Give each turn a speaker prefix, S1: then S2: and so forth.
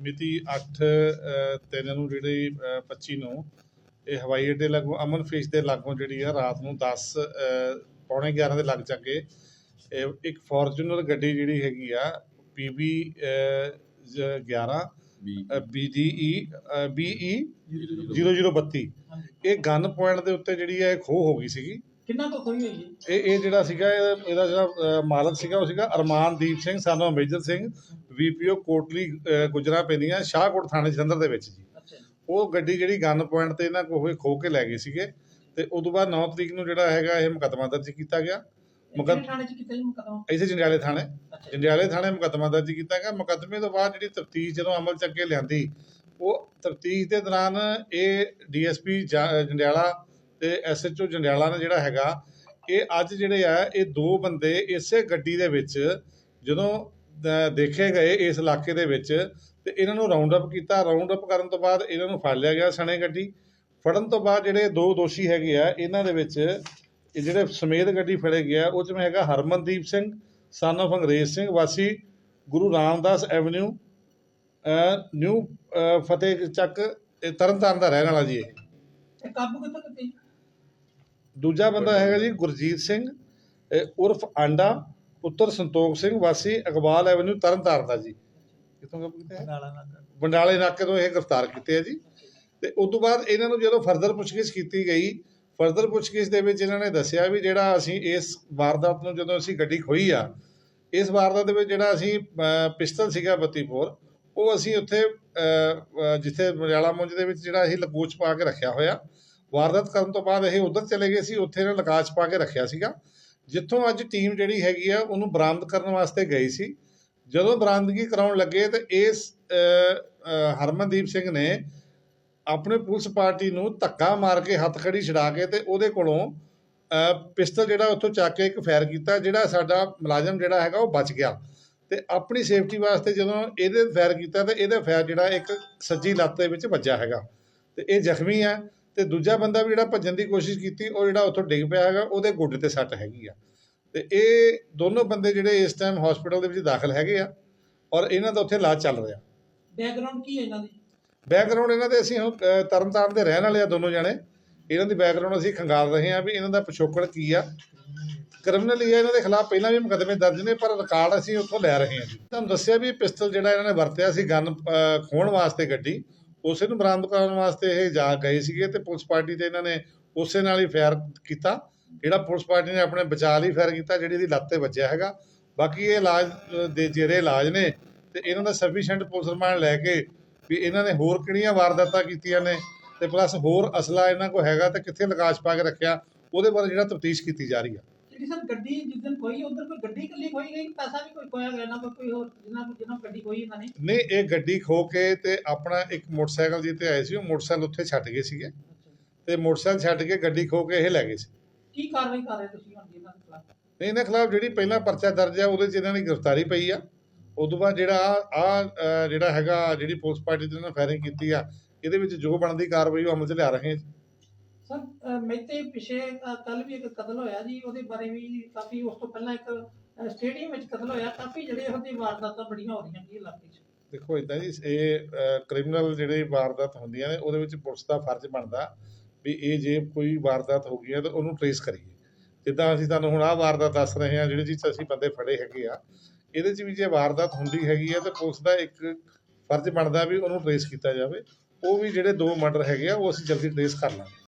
S1: ਮਿਤੀ 8 ਤਿੰਨ ਨੂੰ ਜਿਹੜੀ ਅ, 25 ਨੂੰ ਇਹ ਹਵਾਈ ਅੱਡੇ ਲਾਗੋਂ ਅਮਨ ਫਿਸ਼ ਦੇ ਲਾਗੋਂ ਜਿਹੜੀ ਆ ਰਾਤ ਨੂੰ 10 ਅ, ਪੌਣੇ 11 ਦੇ ਲੱਗ ਚੱਕੇ ਇਹ ਇੱਕ ਫੋਰਚੂਨਰ ਗੱਡੀ ਜਿਹੜੀ ਹੈਗੀ ਆ PB 11 BDE BE 0032 ਇਹ ਗਨ ਪੁਆਇੰਟ ਦੇ ਉੱਤੇ ਜਿਹੜੀ ਹੈ ਖੋ ਹੋ ਗਈ ਸੀਗੀ।
S2: ਕਿੰਨਾ ਕੁ ਖੋਈ ਹੋਈ ਹੈ
S1: ਇਹ ਇਹ ਜਿਹੜਾ ਸੀਗਾ ਇਹ- ਇਹਦਾ ਜਿਹੜਾ ਅ, ਮਾਲਕ ਸੀਗਾ ਉਹ ਸੀਗਾ ਅਰਮਾਨਦੀਪ ਸਿੰਘ ਸਾਨੂੰ ਮੇਜਰ ਸਿੰਘ ਵੀਪੀਓ ਕੋਟਲੀ ਅ, ਗੁਜਰਾ ਪੈਂਦੀਆਂ ਸ਼ਾਹਕੋਟ ਥਾਣੇ ਜਲੰਧਰ ਦੇ ਵਿੱਚ ਜੀ।
S2: ਅੱਛਾ ਜੀ।
S1: ਉਹ ਗੱਡੀ ਜਿਹੜੀ ਗਨ ਪੁਆਇੰਟ ਤੇ ਇਹਨਾਂ ਕੋਲ ਹੋਏ ਖੋ ਕੇ ਲੈ ਗਏ ਸੀਗੇ। ਤੇ ਉਦੋਂ ਬਾਅਦ 9 ਤਰੀਕ ਨੂੰ ਜਿਹੜਾ ਹੈਗਾ ਇਹ ਮੁਕੱਦਮਾ ਦਰਜ ਕੀਤਾ ਗਿਆ। ਮੁਕੱਦ-
S2: ਕਿਹੜੇ ਥਾਣੇ ਚ ਕੀਤਾ ਜੀ ਮੁਕਦਮਾ?
S1: ਇਸੇ ਜੰਡਿਆਲੇ ਥਾਣੇ।
S2: ਅੱਛਾ ਜੀ।
S1: ਜੰਡਿਆਲੇ ਥਾਣੇ ਮੁਕੱਦਮਾ ਦਰਜ ਕੀਤਾ ਗਿਆ। ਮੁਕੱਦਮੇ ਤੋਂ ਬਾਅਦ ਜਿਹੜੀ ਤਫਤੀਸ਼ ਜਦੋਂ ਅਮਲ ਚ ਅੱਗੇ ਲਿਆਂਦੀ ਉਹ ਤਫਤੀਸ਼ ਦੇ ਦੌਰਾਨ ਇਹ ਡੀਐਸਪੀ ਜੰਡਿਆਲਾ ਤੇ ਐਸਐਚਓ ਜੰਡਿਆਲਾ ਨੇ ਜਿਹੜਾ ਹੈਗਾ, ਇਹ ਅੱਜ ਜਿਹੜੇ ਆ, ਇਹ ਦੋ ਬੰਦੇ ਇਸੇ ਗੱਡੀ ਦੇ ਵਿੱਚ ਜਦੋਂ ਦੇਖੇ ਗਏ ਇਸ ਇਲਾਕੇ ਦੇ ਵਿੱਚ, ਤੇ ਇਹਨਾਂ ਨੂੰ ਰਾਉਂਡ ਅਪ ਕੀਤਾ। ਰਾਉਂਡ ਅਪ ਕਰਨ ਤੋਂ ਬਾਅਦ ਇਹਨਾਂ ਨੂੰ ਫੜ ਲਿਆ ਗਿਆ ਸਣੇ ਗੱਡੀ। ਫੜਨ ਤੋਂ ਬਾਅਦ ਜਿਹੜੇ ਦੋ ਦੋਸ਼ੀ ਹੈਗੇ ਆ, ਇਹਨਾਂ ਦੇ ਵਿੱਚ ਇਹ ਜਿਹੜੇ ਸਮੇਤ ਗੱਡੀ ਫੜੇ ਗਿਆ ਉਹ ਚ ਮੈਂ ਹੈਗਾ ਹਰਮਨਦੀਪ ਸਿੰਘ ਸਨ of ਅੰਗਰੇਜ਼ ਸਿੰਘ ਵਾਸੀ, ਗੁਰੂ ਰਾਮਦਾਸ ਐਵਨਿਊ ਨਿਊ ਫਤਿਹ ਚੱਕ, ਇਹ ਤਰਨਤਾਰਨ ਦਾ ਰਹਿਣ ਵਾਲਾ ਜੀ ਇਹ।
S2: ਕਾਬੂ ਕਿੱਥੋਂ ਕੀਤਾ? ਜੀ
S1: ਦੂਜਾ ਬੰਦਾ ਹੈਗਾ ਜੀ। ਗੁਰਜੀਤ ਸਿੰਘ ਉਰਫ ਆਂਡਾ ਪੁੱਤਰ ਸੰਤੋਖ ਸਿੰਘ ਵਾਸੀ ਇਕਬਾਲ ਐਵਨਿਊ ਤਰਨਤਾਰਨ ਦਾ ਜੀ। ਕਿੱਥੋਂ ਕਾਬੂ ਕੀਤਾ ਹੈ?
S2: ਨਾਕਾ
S1: ਬੰਡਾਲੇ ਇਲਾਕੇ ਤੋਂ ਇਹ ਗ੍ਰਿਫਤਾਰ ਕੀਤੇ ਆ ਜੀ। ਤੇ ਉਸ ਤੋਂ ਬਾਅਦ ਇਹਨਾਂ ਨੂੰ ਜਦੋਂ ਫਰਦਰ ਪੁੱਛਗਿੱਛ ਕੀਤੀ ਗਈ ਫਰਦਰ ਪੁੱਛਗਿੱਛ ਦੇ ਵਿੱਚ ਇਹਨਾਂ ਨੇ ਦੱਸਿਆ ਵੀ ਜਿਹੜਾ ਅਸੀਂ ਇਸ ਵਾਰਦਾਤ ਨੂੰ ਜਦੋਂ ਅਸੀਂ ਗੱਡੀ ਖੋਈ ਆ ਇਸ ਵਾਰਦਾਤ ਦੇ ਵਿੱਚ ਜਿਹੜਾ ਅਸੀਂ ਪਿਸਤਲ ਸੀਗਾ 32 ਬੋਰ ਉਹ ਅਸੀਂ ਉੱਥੇ ਜਿੱਥੇ ਮਰਿਆਲਾ ਮੁੰਜ ਦੇ ਵਿੱਚ ਜਿਹੜਾ ਅਸੀਂ ਲਕੋਚ ਪਾ ਕੇ ਰੱਖਿਆ ਹੋਇਆ ਵਾਰਦਾਤ ਕਰਨ ਤੋਂ ਬਾਅਦ ਇਹ ਉਧਰ ਚਲੇ ਗਏ ਸੀ, ਉੱਥੇ ਇਹਨਾਂ ਲਕਾਚ ਪਾ ਕੇ ਰੱਖਿਆ ਸੀਗਾ। ਜਿੱਥੋਂ ਅੱਜ ਟੀਮ ਜਿਹੜੀ ਹੈਗੀ ਆ, ਉਹਨੂੰ ਬਰਾਮਦ ਕਰਨ ਵਾਸਤੇ ਗਈ ਸੀ। ਜਦੋਂ ਬਰਾਮਦਗੀ ਕਰਾਉਣ ਲੱਗੇ ਤਾਂ ਇਸ ਹਰਮਨਦੀਪ ਸਿੰਘ ਨੇ ਆਪਣੇ ਪੁਲਿਸ ਪਾਰਟੀ ਨੂੰ ਧੱਕਾ ਮਾਰ ਕੇ ਹੱਥ ਖੜੀ ਛਡਾ ਕੇ ਤੇ ਉਹਦੇ ਕੋਲੋਂ ਪਿਸਤਲ ਜਿਹੜਾ ਉੱਥੋਂ ਚੱਕ ਕੇ ਇੱਕ ਫਾਇਰ ਕੀਤਾ, ਜਿਹੜਾ ਸਾਡਾ ਮੁਲਾਜ਼ਮ ਜਿਹੜਾ ਹੈਗਾ ਉਹ ਬਚ ਗਿਆ। ਤੇ ਆਪਣੀ ਸੇਫਟੀ ਵਾਸਤੇ ਜਦੋਂ ਇਹਦੇ ਫਾਇਰ ਕੀਤਾ ਤੇ ਇਹਦਾ ਫਾਇਰ ਜਿਹੜਾ ਇੱਕ ਸੱਜੀ ਲੱਤ ਦੇ ਵਿੱਚ ਵੱਜਾ ਹੈਗਾ। ਤੇ ਇਹ ਜ਼ਖਮੀ ਹੈ। ਤੇ ਦੂਜਾ ਬੰਦਾ ਵੀ ਜਿਹੜਾ ਭੱਜਣ ਦੀ ਕੋਸ਼ਿਸ਼ ਕੀਤੀ ਉਹ ਜਿਹੜਾ ਉੱਥੋਂ ਡਿੱਗ ਪਿਆ ਹੈਗਾ ਉਹਦੇ ਗੋਡੇ ਤੇ ਸੱਟ ਹੈਗੀ ਆ। ਤੇ ਇਹ ਦੋਨੋਂ ਬੰਦੇ ਜਿਹੜੇ ਇਸ ਟਾਈਮ ਹਸਪੀਟਲ ਦੇ ਵਿੱਚ ਦਾਖਲ ਹੈਗੇ ਆ ਔਰ ਇਹਨਾਂ ਦਾ ਉੱਥੇ ਇਲਾਜ ਚੱਲ ਰਿਹਾ।
S2: ਬੈਕਗ੍ਰਾਉਂਡ ਕੀ ਹੈ ਇਹਨਾਂ ਦੀ?
S1: ਬੈਕਗ੍ਰਾਉਂਡ ਇਹਨਾਂ ਦੇ ਅਸੀਂ ਹੁਣ ਤਰਨਤਾਰਨ ਦੇ ਰਹਿਣ ਵਾਲੇ ਆ ਦੋਨੋਂ ਜਣੇ। ਇਹਨਾਂ ਦੀ ਬੈਕਗ੍ਰਾਉਂਡ ਅਸੀਂ ਖੰਗਾਲ ਰਹੇ ਹਾਂ ਵੀ ਇਹਨਾਂ ਦਾ ਪਿਛੋਕੜ ਕੀ ਆ। ਕ੍ਰਿਮੀਨਲ ਹੈ ਇਹਨਾਂ ਦੇ ਖਿਲਾਫ ਪਹਿਲਾਂ ਵੀ ਮੁਕੱਦਮੇ ਦਰਜ ਨੇ ਪਰ ਰਿਕਾਰਡ ਅਸੀਂ ਉੱਥੋਂ ਲੈ ਰਹੇ ਹਾਂ ਜੀ। ਤੁਹਾਨੂੰ ਦੱਸਿਆ ਵੀ ਪਿਸਤਲ ਜਿਹੜਾ ਇਹਨਾਂ ਨੇ ਵਰਤਿਆ ਸੀ ਗਨ ਖੋਣ ਵਾਸਤੇ ਗੱਡੀ ਉਸੇ ਨੂੰ ਬਰਾਮਦ ਕਰਨ ਵਾਸਤੇ ਇਹ ਜਾ ਗਏ ਸੀਗੇ ਤੇ ਪੁਲਿਸ ਪਾਰਟੀ ਤੇ ਇਹਨਾਂ ਨੇ ਉਸੇ ਨਾਲ ਹੀ ਫਾਇਰ ਕੀਤਾ, ਜਿਹੜਾ ਪੁਲਿਸ ਪਾਰਟੀ ਨੇ ਆਪਣੇ ਬਚਾਅ ਲਈ ਫਾਇਰ ਕੀਤਾ, ਜਿਹੜੀ ਇਹਦੀ ਲੱਤ ਤੇ ਵੱਜਿਆ ਹੈਗਾ। ਬਾਕੀ ਇਹ ਇਲਾਜ ਦੇ ਜਿਹੜੇ ਇਲਾਜ ਨੇ ਤੇ ਇਹਨਾਂ ਦਾ ਸਫੀਸ਼ੀਐਂਟ ਪੁਲਿਸ ਰਿਮਾਂਡ ਲੈ ਕੇ ਵੀ ਇਹਨਾਂ ਨੇ ਹੋਰ ਕਿਹੜੀਆਂ ਵਾਰਦਾਤਾਂ ਕੀਤੀਆਂ ਨੇ ਤੇ ਪਲੱਸ ਹੋਰ ਅਸਲਾ ਇਹਨਾਂ ਕੋਲ ਹੈਗਾ ਤੇ ਕਿੱਥੇ ਲਗਾਸ਼ ਪਾ ਕੇ ਰੱਖਿਆ, ਉਹਦੇ ਬਾਰੇ ਜਿਹੜਾ ਤਫਤੀਸ਼ ਕੀਤੀ ਜਾ ਰਹੀ ਆ।
S2: ਜਿਹੜੀ ਸਰ ਗੱਡੀ ਜਿਸ ਦਿਨ ਖੋਈ ਉਧਰ ਕੋਈ ਗੱਡੀ ਇਕੱਲੀ ਖੋਈ ਗਈ ਪੈਸਾ ਵੀ ਕੋਈ ਖੋਇਆ ਗਿਆ ਨਾ ਕੋਈ ਕੋਈ ਹੋਰ ਜਿਨ੍ਹਾਂ ਕੋਲ ਜਿਨ੍ਹਾਂ ਗੱਡੀ ਖੋਈ ਇਹਨਾਂ ਨੇ।
S1: ਨਹੀਂ ਇਹ ਗੱਡੀ ਖੋ ਕੇ ਤੇ ਆਪਣਾ ਇੱਕ ਮੋਟਰਸਾਈਕਲ ਜਿੱਤੇ ਆਏ ਸੀ ਉਹ ਮੋਟਰਸਾਈਕਲ ਉੱਥੇ ਛੱਡ ਗਏ ਸੀਗੇ। ਤੇ ਮੋਟਰਸਾਈਕਲ ਛੱਡ ਕੇ ਗੱਡੀ ਖੋ ਕੇ ਇਹ ਲੈ ਗਏ ਸੀ।
S2: ਕੀ ਕਾਰਵਾਈ ਕਰ ਰਹੇ ਤੁਸੀਂ ਹੁਣ ਜੀ ਇਹਨਾਂ ਦੇ ਖਿਲਾਫ?
S1: ਨਹੀਂ ਇਹਨਾਂ ਖਿਲਾਫ ਜਿਹੜੀ ਪਹਿਲਾਂ ਪਰਚਾ ਦਰਜ ਆ ਉਹਦੇ 'ਚ ਇਹਨਾਂ ਦੀ ਗ੍ਰਿਫਤਾਰੀ ਪਈ ਆ। ਤੋਂ ਬਾਅਦ ਜਿਹੜਾ ਆ ਜਿਹੜਾ ਹੈਗਾ ਜਿਹੜੀ ਪੁਲਿਸ ਪਾਰਟੀ ਦੇ ਨਾਲ ਫਾਇਰਿੰਗ ਕੀਤੀ ਆ ਇਹਦੇ ਵਿੱਚ ਜੋ ਬਣਦੀ ਕਾਰਵਾਈ ਉਹ ਅਮਲ 'ਚ ਲਿਆ ਰਹੇ ਹਾਂ
S2: ਸਰ ਮੇਤੇ ਪਿਛੇ ਕੱਲ ਵੀ ਇੱਕ ਕਤਲ ਹੋਇਆ ਜੀ, ਉਹਦੇ ਬਾਰੇ ਵੀ ਕਾਫੀ ਉਸ ਤੋਂ ਪਹਿਲਾਂ ਇੱਕ ਸਟੇਡੀਅਮ ਵਿੱਚ ਕਤਲ ਹੋਇਆ। ਕਾਫੀ ਜਿਹੜੇ ਇਹੋ ਜਿਹੇ ਵਾਰਦਾਤਾਂ ਬੜੀਆਂ ਹੋ ਰਹੀਆਂ ਜੀ ਇਲਾਕੇ 'ਚ।
S1: ਦੇਖੋ ਇਦਾਂ ਜੀ, ਇਹ ਕ੍ਰਿਮੀਨਲ ਜਿਹੜੇ ਵਾਰਦਾਤ ਹੁੰਦੀਆਂ ਨੇ, ਉਹਦੇ ਵਿੱਚ ਪੁਲਿਸ ਦਾ ਫਰਜ਼ ਬਣਦਾ ਵੀ ਇਹ ਜੇ ਕੋਈ ਵਾਰਦਾਤ ਹੋ ਗਈ ਹੈ ਤਾਂ ਉਹਨੂੰ ਟਰੇਸ ਕਰੀਏ। ਜਿੱਦਾਂ ਅਸੀਂ ਤੁਹਾਨੂੰ ਹੁਣ ਆਹ ਵਾਰਦਾਤ ਦੱਸ ਰਹੇ ਹਾਂ, ਜਿਹੜੇ ਜਿਸ ਅਸੀਂ ਬੰਦੇ ਫੜੇ ਹੈਗੇ ਆ, ਇਹਦੇ 'ਚ ਵੀ ਜੇ ਵਾਰਦਾਤ ਹੁੰਦੀ ਹੈਗੀ ਆ ਤਾਂ ਪੁਲਿਸ ਦਾ ਇੱਕ ਫਰਜ਼ ਬਣਦਾ ਵੀ ਉਹਨੂੰ ਟਰੇਸ ਕੀਤਾ ਜਾਵੇ। ਉਹ ਵੀ ਜਿਹੜੇ ਦੋ ਮਰਡਰ ਹੈਗੇ ਆ, ਉਹ ਅਸੀਂ ਜਲਦੀ ਟਰੇਸ ਕਰ ਲਾਂਗੇ।